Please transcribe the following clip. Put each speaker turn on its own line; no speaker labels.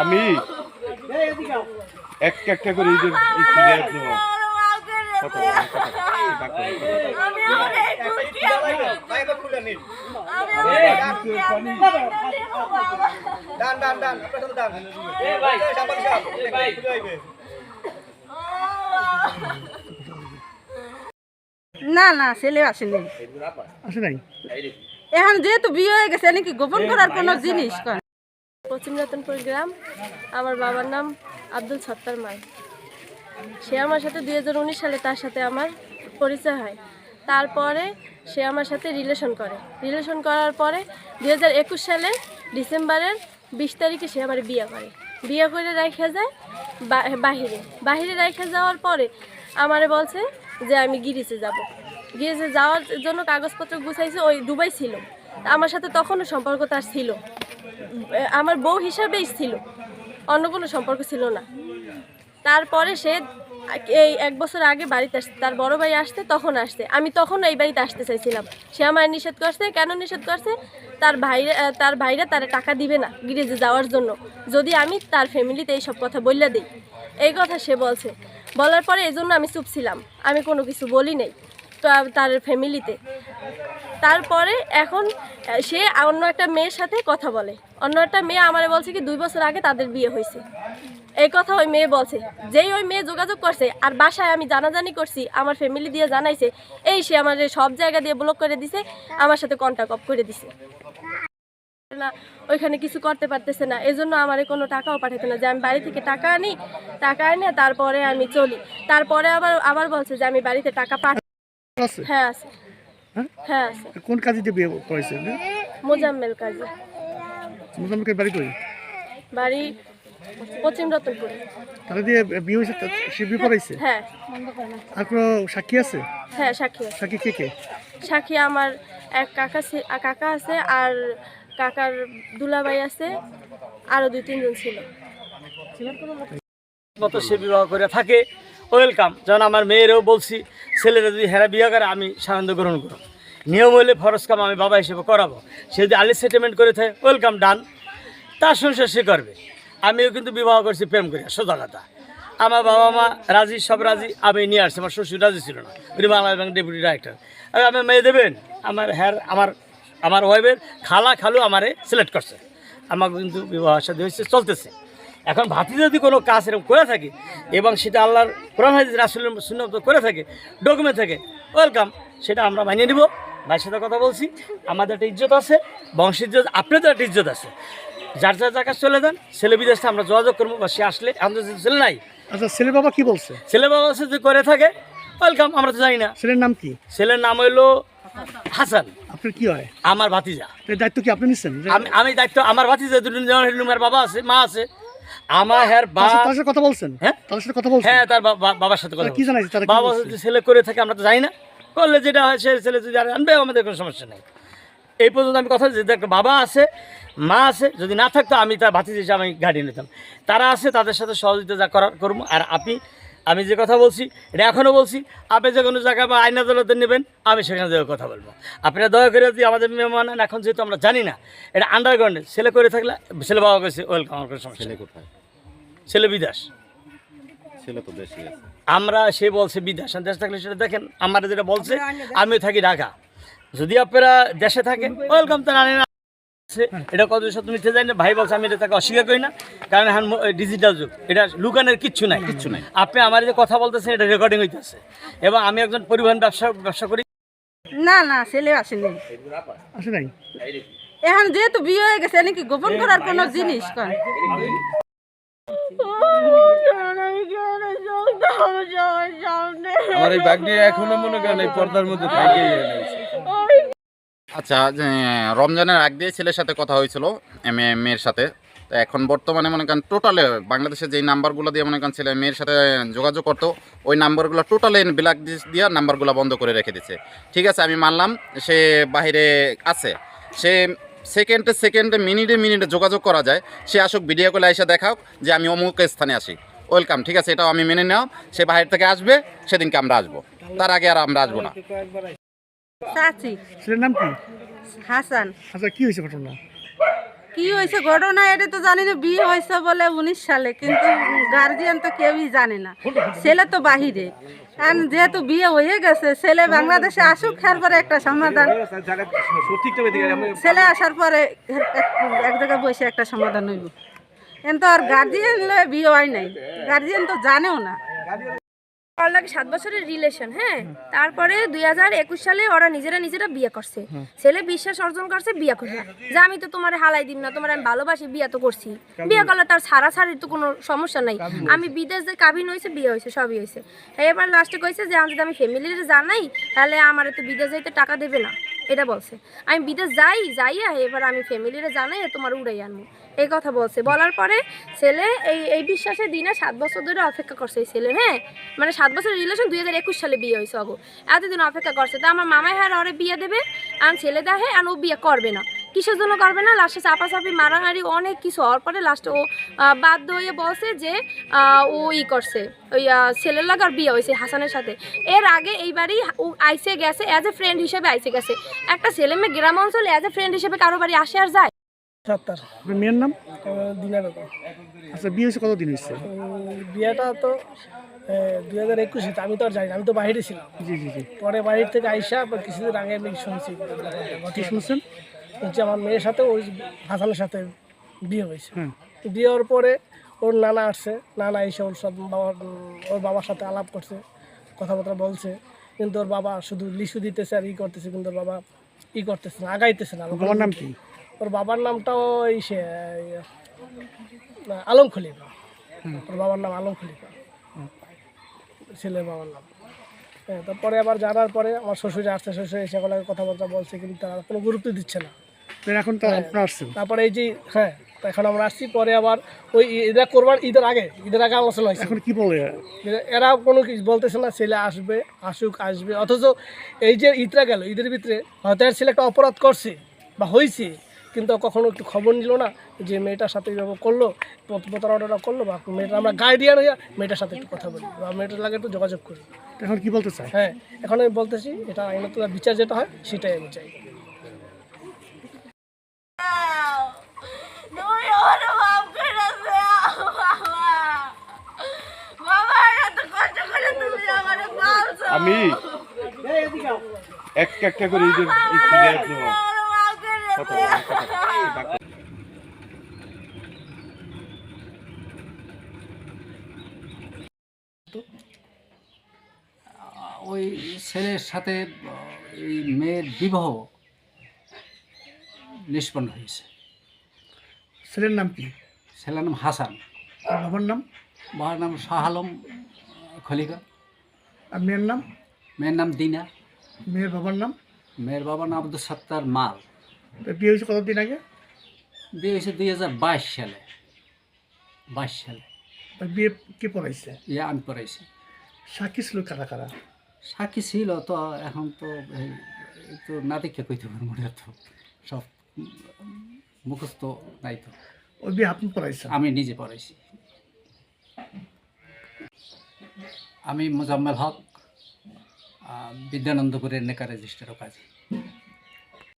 আমি
আমি অনেক দুঃখী আমি বাবা
ডান ডান ডান ডান
না না ছেলে আসেনি।
আসে নাই?
এখন যেহেতু বিয়ে হয়ে গেছে নাকি গোপন করার কোনো জিনিস?
পশ্চিম রতনপুর গ্রাম আমার বাবার নাম আব্দুল সত্তার মাল সে আমার সাথে দুই হাজার উনিশ সালে তার সাথে আমার পরিচয় হয়। তারপরে সে আমার সাথে রিলেশন করে। রিলেশন করার পরে দু হাজার একুশ সালে ডিসেম্বরের বিশ তারিখে সে আমার বিয়ে করে। বিয়ে করে রেখে যায় বা- বাহিরে। বাহিরে রেখে যাওয়ার পরে আমারে বলছে যে আমি গিরিসে যাব। গিরিসে যাওয়ার জন্য কাগজপত্র গুছাইছে, ওই দুবাই ছিল। আমার সাথে তখনও সম্পর্ক তার ছিল। আমার বউ হিসাবেই ছিল। অন্য কোনো সম্পর্ক ছিল না। তারপরে সে এই এক বছর আগে বাড়িতে আসতে তার বড় ভাই আসতে তখন আসতে আমি তখন এই বাড়িতে আসতে চাইছিলাম। সে আমার নিষেধ করছে। কেন নিষেধ করছে? তার ভাইরা তার ভাইরা তারা টাকা দিবে না গিরেজে যাওয়ার জন্য। যদি আমি তার ফ্যামিলিতে এইসব কথা বললে দিই। এই কথা সে বলছে। বলার পরে এই জন্য আমি চুপ ছিলাম। আমি কোনো কিছু বলি নাই। তার ফ্যামিলিতে তারপরে এখন সে অন্য একটা মেয়ের সাথে কথা বলে। অন্য একটা মেয়ে আমার বলছে কি, দুই বছর আগে তাদের বিয়ে হয়েছে। এই কথা ওই মেয়ে বলছে। যেই ওই মেয়ে যোগাযোগ করছে, আর বাসায় আমি জানাজানি করছি, আমার ফ্যামিলি দিয়ে জানাইছে, এই সে আমার সব জায়গা দিয়ে ব্লক করে দিছে, আমার সাথে কন্ট্যাক্ট অফ করে দিছে। না, ওইখানে কিছু করতে পারতেছে না এই জন্য আমার কোনো টাকাও পাঠাতে না। যে আমি বাড়ি থেকে টাকা আনি, টাকা এনে তারপরে আমি চলি। তারপরে আবার আবার বলছে যে আমি বাড়িতে টাকা পাঠাই
আছে?
হ্যাঁ আছে।
হ্যাঁ?
হ্যাঁ আছে।
কোন কাজে বিয়ে করেছে
মোজাম্মেল কাজী।
মোটামুটি বাড়ি করি
বাড়ি পশ্চিম রতনপুরে।
তারা দিয়ে বিয়ে হয়েছে সে বিয়ে করাইছে
হ্যাঁ।
আর কোনো সাক্ষী আছে?
হ্যাঁ সাক্ষী আছে।
সাক্ষী কে কে?
সাক্ষী আমার এক কাকা কাকা আছে আর কাকার দুলাভাই আছে আরও দুই তিনজন ছিল।
মতো সে বিবাহ করে থাকে। ওয়েলকাম। যেমন আমার মেয়েরও বলছি, ছেলেরা যদি হেরা বিয়ে করে, আমি সানন্দ গ্রহণ করব। নিয়ম হলে ফরজ কাম আমি বাবা হিসেবে করাবো। সে যদি আলি সেটেলমেন্ট করে থাকে, ওয়েলকাম, ডান। তার সংসার সে করবে। আমিও কিন্তু বিবাহ করছি, প্রেম করে সোজা আমার বাবা মা রাজি, সব রাজি, আমি নিয়ে আসছি। আমার শ্বশুর রাজি ছিল না। উনি বাংলা ব্যাংক ডেপুটি ডাইরেক্টর। আর আমার মেয়ে দেবেন, আমার হ্যার আমার আমার ওয়াইফের খালা খালু আমারে সিলেক্ট করছে। আমাকে কিন্তু বিবাহ সাথে হয়েছে চলতেছে। এখন ভাতি যদি কোনো কাজ এরকম করে থাকে এবং সেটা আল্লাহর কোরআন হাদিস রাসুলের সুন্নত করে থাকে ডকুমেন্ট থাকে ওয়েলকাম সেটা আমরা মানিয়ে নিব ভাইয়ের সাথে কথা বলছি আমাদের একটা ইজ্জত আছে বংশের ইজ্জত আপনাদের একটা ইজ্জত আছে যার যার জায়গায় চলে যান ছেলে বিদেশে আমরা যোগাযোগ করব বা সে আসলে আমাদের যদি ছেলে নাই
আচ্ছা ছেলে বাবা কি বলছে
ছেলে বাবা যদি করে থাকে ওয়েলকাম আমরা তো জানি না
ছেলের নাম কি
ছেলের নাম হইল হাসান
আপনার কি হয়
আমার ভাতিজা
দায়িত্ব কি আপনি নিচ্ছেন
আমি দায়িত্ব আমার ভাতিজা দুটো হেলুমের বাবা আছে মা আছে আমার হ্যার
তার সাথে- কথা বলছেন?
হ্যাঁ?
তার সাথে কথা বলছেন?
হ্যাঁ তার বাবার সাথে কথা
কি জানাইছে? তারা
বাবা যদি ছেলে করে থাকে আমরা তো জানি না। করলে যেটা হয় সে ছেলে যদি আনবে আমাদের কোনো সমস্যা নেই। এই পর্যন্ত আমি কথা যদি একটা বাবা আছে মা আছে যদি না থাকতো আমি তার ভাতি হিসেবে আমি গাড়ি নিতাম। তারা আছে তাদের সাথে সহযোগিতা যা করার করব। আর আপনি আমি যে কথা বলছি এটা এখনও বলছি আপনি যে কোনো জায়গায় বা আইন আদালতে নেবেন আমি সেখানে যেয়ে কথা বলব। আপনারা দয়া করে যদি আমাদের মেহমান এখন যেহেতু আমরা জানি না এটা আন্ডারগ্রাউন্ডে ছেলে করে থাকলে ছেলে বাবা কাছে ওয়েলকাম আমার কোনো সমস্যা নেই। ছেলে বিদেশ।
ছেলে তো বেশি আছে।
আমরা সে বলছে বিদেশ আর দেশ থাকলে সেটা দেখেন আমার যেটা বলছে আমি থাকি ঢাকা। যদি আপনারা দেশে থাকে ওয়েলকাম তো আনেন এটা কত সত্য মিথ্যে জানি না ভাই বলছে আমি এটা তাকে অস্বীকার করি না কারণ এখন ডিজিটাল যুগ এটা লুকানের কিচ্ছু নাই। কিচ্ছু নাই। আপনি আমার যে কথা বলতেছেন এটা রেকর্ডিং হইতেছে। এবং আমি একজন পরিবহন ব্যবসা ব্যবসা করি।
না না ছেলে আসেনি।
আসে নাই?
এখন যেহেতু বিয়ে হয়ে গেছে নাকি গোপন করার কোনো জিনিস
আমার এই নিয়ে এখনও মনে
আচ্ছা রমজানের আগ দিয়ে ছেলের সাথে কথা হয়েছিল এম এ মেয়ের সাথে। তো এখন বর্তমানে মনে করেন টোটালে বাংলাদেশে যেই নাম্বারগুলো দিয়ে মনে করেন ছেলে মেয়ের সাথে যোগাযোগ করতো, ওই নাম্বারগুলো টোটালে ব্ল্যাক দিয়ে নাম্বারগুলো বন্ধ করে রেখে দিচ্ছে ঠিক আছে, আমি মানলাম, সে বাইরে আছে। সে সেকেন্ডে সেকেন্ডে মিনিটে মিনিটে যোগাযোগ করা যায়। সে আসুক ভিডিও কলে এসে দেখাও যে আমি অমুক স্থানে আসি ওয়েলকাম ঠিক আছে এটাও আমি মেনে নেওয়া সে বাইরে থেকে আসবে সেদিনকে আমরা আসব। তার আগে আর আমরা আসব না।
নাম কি?
হাসান।
আচ্ছা কি হয়েছে ঘটনা?
কি হয়েছে? ঘটনা এটা তো জানি না, বিয়ে হয়েছে বলে উনিশ সালে, কিন্তু গার্জিয়ান তো কেউই জানে না। ছেলে তো বাহিরে। আর যেহেতু বিয়ে হয়ে গেছে, ছেলে বাংলাদেশে আসুক খার পরে একটা সমাধান। ছেলে আসার পরে এক- জায়গায় বসে একটা সমাধান হইব। কিন্তু আর গার্জিয়ান বিয়ে হয় নাই। গার্জিয়ান তো জানেও না।
ওর লাগে সাত বছরের রিলেশন হ্যাঁ? তারপরে দুই হাজার একুশ সালে ওরা নিজেরা নিজেরা বিয়ে করছে। ছেলে বিশ্বাস অর্জন করছে বিয়ে করছে। যে আমি তো তোমার হালাই দিন না তোমার আমি ভালোবাসি বিয়ে তো করছি। বিয়ে করলে তার ছাড়া সারির তো কোনো সমস্যা নাই। আমি বিদেশ যে কাবিন হয়েছে বিয়ে হয়েছে সবই হয়েছে। এবার লাস্টে কইছে যে আমি যদি আমি ফ্যামিলির জানাই তাহলে আমার তো বিদেশ যাইতে টাকা দেবে না। এটা বলছে। আমি বিদেশ যাই, যাইয়া এবার আমি ফ্যামিলিরা জানাই তোমার উড়াই আনব। এই কথা বলছে। বলার পরে ছেলে এই এই বিশ্বাসের দিনে সাত বছর ধরে অপেক্ষা করছে এই ছেলে হ্যাঁ? মানে সাত বছর রিলেশন দুই হাজার একুশ সালে বিয়ে হয়েছে, অগো। এতদিন অপেক্ষা করছে। তো আমার মামাই হ্যাঁ ওরে বিয়ে দেবে, আর ছেলে দেখে আর ও বিয়ে করবে না। কিসের জন্য করবে না? লাস্টে চাপাচাপি মারামারি অনেক কিছু। হওয়ার পরে লাস্টে ও আহ, বাধ্য হয়ে বলছে যে ও ই করছে। ওই ছেলের লাগার বিয়ে হয়েছে হাসানের সাথে। এর আগে এইবারই ও আইসে গেছে অ্যাজ এ ফ্রেন্ড হিসেবে আইসে গেছে। একটা ছেলে মেয়ে গ্রাম অঞ্চলে অ্যাজ এ ফ্রেন্ড হিসেবে কারও বাড়ি আসে আর যায়?
সত্তর।
মেয়ের নাম?
দিনা বেগম
আচ্ছা বিয়ে হয়েছে কতদিন হয়েছে?
বিয়েটা তো দুই হাজার একুশে আমি তো আর জানি আমি তো বাইরে ছিলাম।
জি জি জি।
পরে বাইরে থেকে আইসা কিছুদিন আগে আমি শুনছি।
কি শুনছেন?
হচ্ছে আমার মেয়ের সাথে ওই হাসানের সাথে বিয়ে হয়েছে।
হ্যাঁ
বিয়ে হওয়ার পরে ওর নানা আসছে নানা এসে ওর সব বাবার ওর বাবার সাথে আলাপ করছে কথাবার্তা বলছে। কিন্তু ওর বাবা শুধু লিসু দিতেছে আর ই করতেছে কিন্তু ওর বাবা ই করতেছে না আগাইতেছে না।
বাবার নাম কি?
ওর বাবার নামটাও এই সে আলম খলিফা। ওর বাবার নাম আলম খলিফা। ছেলের বাবার নাম। হ্যাঁ তারপরে আবার জানার পরে আমার শ্বশুরে আসছে শ্বশুরে এসে কথাবার্তা বলছে কিন্তু তারা কোনো গুরুত্ব দিচ্ছে না।
এখন তো আপনার আসছেন।
তারপরে এই যে হ্যাঁ এখন আমরা আসছি পরে আবার ওই ঈদা করবার ঈদের আগে ঈদের আগে আলোচনা হয়েছে।
এখন কি বলে?
এরা কোনো কিছু বলতেছে না ছেলে আসবে আসুক আসবে অথচ এই যে ঈদটা গেল ঈদের ভিতরে হয়তো এর ছেলে একটা অপরাধ করছে বা হয়েছে কিন্তু কখনো একটু খবর নিল না যে মেয়েটার সাথে এইভাবে করল প্রত- প্রতারণাটা করল বা মেয়েটা আমরা গার্ডিয়ান হইয়া মেয়েটার সাথে একটু কথা বলি বা মেয়েটার লাগে একটু যোগাযোগ করি।
এখন কি বলতে চায়?
হ্যাঁ এখন আমি বলতেছি এটা আইনত বিচার যেটা হয় সেটাই আমি চাই।
আমি এক একটা করে
ওই ছেলের সাথে এই মেয়ের বিবাহ নিষ্পন্ন হয়েছে।
ছেলের নাম কি?
ছেলের নাম হাসান।
বাবার নাম?
বাবার নাম শাহ আলম খলিফা।
আর মেয়ের নাম?
মেয়ের নাম দিনা।
মেয়ের বাবার নাম?
মেয়ের বাবার নাম আব্দুল সত্তার মাল।
তো বিয়ে হয়েছে কতদিন আগে?
বিয়ে হয়েছে দুই হাজার বাইশ সালে। বাইশ সালে।
বিয়ে কে পড়াইছে?
ইয়ে আমি পড়াইছি।
সাক্ষী ছিল কারা কারা?
সাক্ষী ছিল তো এখন তো তো না দেখে কইতে পারব না তো। সব মুখস্থ নাই তো।
ওই বিয়ে আপনি পড়াইছেন?
আমি নিজে পড়াইছি। আমি মোজাম্মেল হক বিদ্যানন্দপুরের নেকা রেজিস্টারও কাজী।